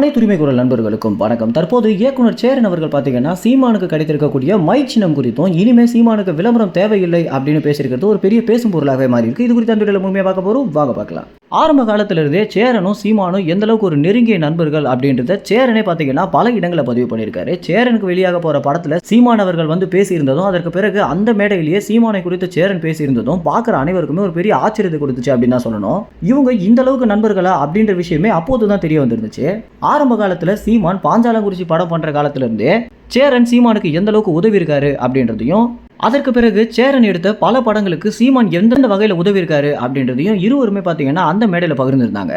அனைத்து உரிமை குரல் நண்பர்களுக்கும் வணக்கம். தற்போது இயக்குனர் சேரன் அவர்கள் பார்த்தீங்கன்னா சீமானுக்கு கிடைத்திருக்கக்கூடிய மை சின்னம் குறித்தும் இனிமே சீமானுக்கு விளம்பரம் தேவையில்லை அப்படின்னு பேசியிருக்கிறது. ஒரு பெரிய பேசும் பொருளாகவே மாறி இருக்கு இது குறித்து அந்த வீடியோல முழுமையாக பார்க்க போறோம். வாங்க பார்க்கலாம். ஆரம்ப காலத்திலிருந்தே சேரனும் சீமானும் எந்த அளவுக்கு ஒரு நெருங்கிய நண்பர்கள் அப்படின்றத சேரனே பார்த்தீங்கன்னா பல இடங்களை பதிவு பண்ணியிருக்காரு. சேரனுக்கு வெளியாக போற படத்துல சீமான் அவர்கள் வந்து பேசியிருந்ததும் அதற்கு பிறகு அந்த மேடையிலேயே சீமானை குறித்து சேரன் பேசியிருந்ததும் பார்க்குற அனைவருக்குமே ஒரு பெரிய ஆச்சரியத்தை கொடுத்துச்சு அப்படின்னு தான் சொல்லணும். இவங்க இந்த அளவுக்கு நண்பர்களா அப்படின்ற விஷயமே அப்போது தான் தெரிய வந்திருந்துச்சு. ஆரம்ப காலத்தில் சீமான் பாஞ்சாலங்குறிச்சி படம் பண்ணுற காலத்துலேருந்தே சேரன் சீமானுக்கு எந்த அளவுக்கு உதவி இருக்காரு அப்படின்றதையும் அதற்கு பிறகு சேரன் எடுத்த பல படங்களுக்கு சீமான் எந்தெந்த வகையில் உதவி இருக்காரு அப்படின்றதையும் இருவருமே பார்த்தீங்கன்னா அந்த மேடையில் பகிர்ந்துருந்தாங்க.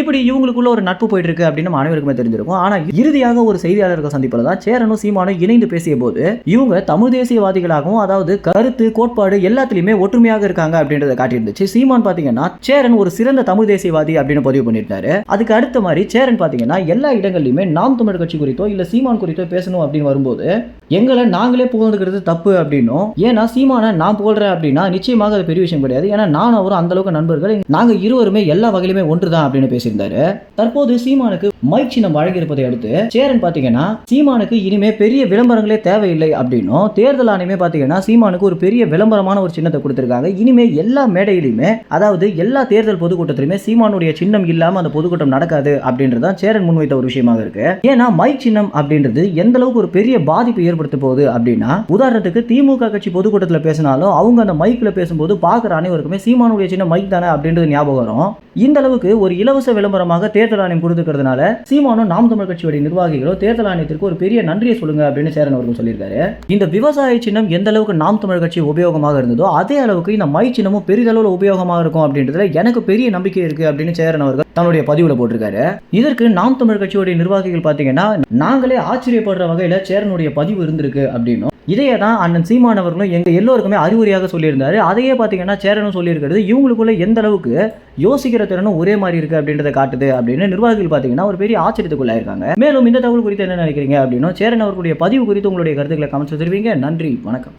இப்படி இவங்களுக்குள்ள ஒரு நட்பு போயிட்டு இருக்கு அப்படின்னு அனைவருக்குமே தெரிஞ்சிருக்கும். ஆனால் இறுதியாக ஒரு செய்தியாளர்கள் சந்திப்பில் தான் சேரனும் சீமானும் இணைந்து பேசிய போது இவங்க தமிழ் தேசியவாதிகளாகவும் அதாவது கருத்து கோட்பாடு எல்லாத்துலேயுமே ஒற்றுமையாக இருக்காங்க அப்படின்றத காட்டியிருந்துச்சு. சீமான் பார்த்தீங்கன்னா சேரன் ஒரு சிறந்த தமிழ் தேசியவாதி அப்படின்னு பதிவு பண்ணியிருந்தாரு. அதுக்கு அடுத்த மாதிரி சேரன் பார்த்தீங்கன்னா எல்லா இடங்கள்லையுமே நாம் தமிழ் கட்சி குறித்தோ இல்லை சீமான் குறித்தோ பேசணும் அப்படின்னு வரும்போது எங்களை நாங்களே புகழ்ந்துக்கிறது தப்பு அப்படின்னும். ஏன்னா சீமானை நான் புகழ்றேன் அப்படின்னா நிச்சயமாக அது பெரிய விஷயம் கிடையாது. ஏன்னா நான் அவரும் அந்த அளவுக்கு நண்பர்கள். நாங்க இருவருமே எல்லா வகையிலுமே ஒன்று தான் அப்படின்னு பேசியிருந்தாரு. தற்போது சீமானுக்கு மைக் சின்னம் வழங்கியிருப்பதை அடுத்து சேரன் பாத்தீங்கன்னா சீமானுக்கு இனிமே பெரிய விளம்பரங்களே தேவையில்லை அப்படின்னும் தேர்தல் ஆணையமே பாத்தீங்கன்னா சீமானுக்கு ஒரு பெரிய விளம்பரமான ஒரு சின்னத்தை கொடுத்திருக்காங்க. இனிமே எல்லா மேடையிலுமே அதாவது எல்லா தேர்தல் பொதுக்கூட்டத்திலுமே சீமானுடைய சின்னம் இல்லாம அந்த பொதுக்கூட்டம் நடக்காது அப்படின்றதான் சேரன் முன்வைத்த ஒரு விஷயமாக இருக்கு. ஏன்னா மைக் சின்னம் அப்படின்றது எந்த அளவுக்கு ஒரு பெரிய பாதிப்பு ஏற்படுத்த போகுது அப்படின்னா உதாரணத்துக்கு திமுக கட்சி பொதுக்கூட்டத்தில் பேசினாலும் அவங்க அந்த மைக்கில் பேசும்போது பார்க்குற அனைவருக்குமே சீமானுடைய சின்ன மைக் தானே அப்படின்றது ஞாபகம் வரும். இந்த அளவுக்கு ஒரு இலவச விளம்பரமாக தேர்தல் ஆணையம் கொடுத்துக்கிறதுனால சீமானும் நாம் தமிழ் கட்சியுடைய நிர்வாகிகளோ தேர்தல் ஆணையத்திற்கு ஒரு பெரிய நன்றியை சொல்லுங்க அப்படின்னு சேரன் அவர்கள் சொல்லியிருக்காரு. இந்த விவசாய சின்னம் எந்த அளவுக்கு நாம் தமிழ் கட்சி உபயோகமாக இருந்ததோ அதே அளவுக்கு இந்த மை சின்னமும் பெரிதளவில் உபயோகமாக இருக்கும் அப்படின்றதுல எனக்கு பெரிய நம்பிக்கை இருக்கு அப்படின்னு சேரன் அவர்கள் தன்னுடைய பதிவுல போட்டிருக்காரு. இதற்கு நாம் தமிழ் கட்சியுடைய நிர்வாகிகள் பார்த்தீங்கன்னா நாங்களே ஆச்சரியப்படுற வகையில் சேரனுடைய பதிவு இருந்திருக்கு அப்படின்னும் இதையே தான் அண்ணன் சீமான் அவர்களும் எங்கள் எல்லோருக்குமே அறிவுரையாக சொல்லியிருந்தார். அதையே பார்த்தீங்கன்னா சேரனும் சொல்லியிருக்கிறது. இவங்களுக்குள்ள எந்த அளவுக்கு யோசிக்கிற திறனும் ஒரே மாதிரி இருக்குது அப்படின்றத காட்டுது அப்படின்னு நிர்வாகிகள் பார்த்தீங்கன்னா ஒரு பெரிய ஆச்சரியத்துக்குள்ளாயிருக்காங்க மேலும் இந்த தகவல் குறித்து என்ன நினைக்கிறீங்க அப்படின்னும் சேரன் அவர்களுடைய பதிவு குறித்து உங்களுடைய கருத்துக்களை கமெண்ட்ஸ் தருவீங்க. நன்றி. வணக்கம்.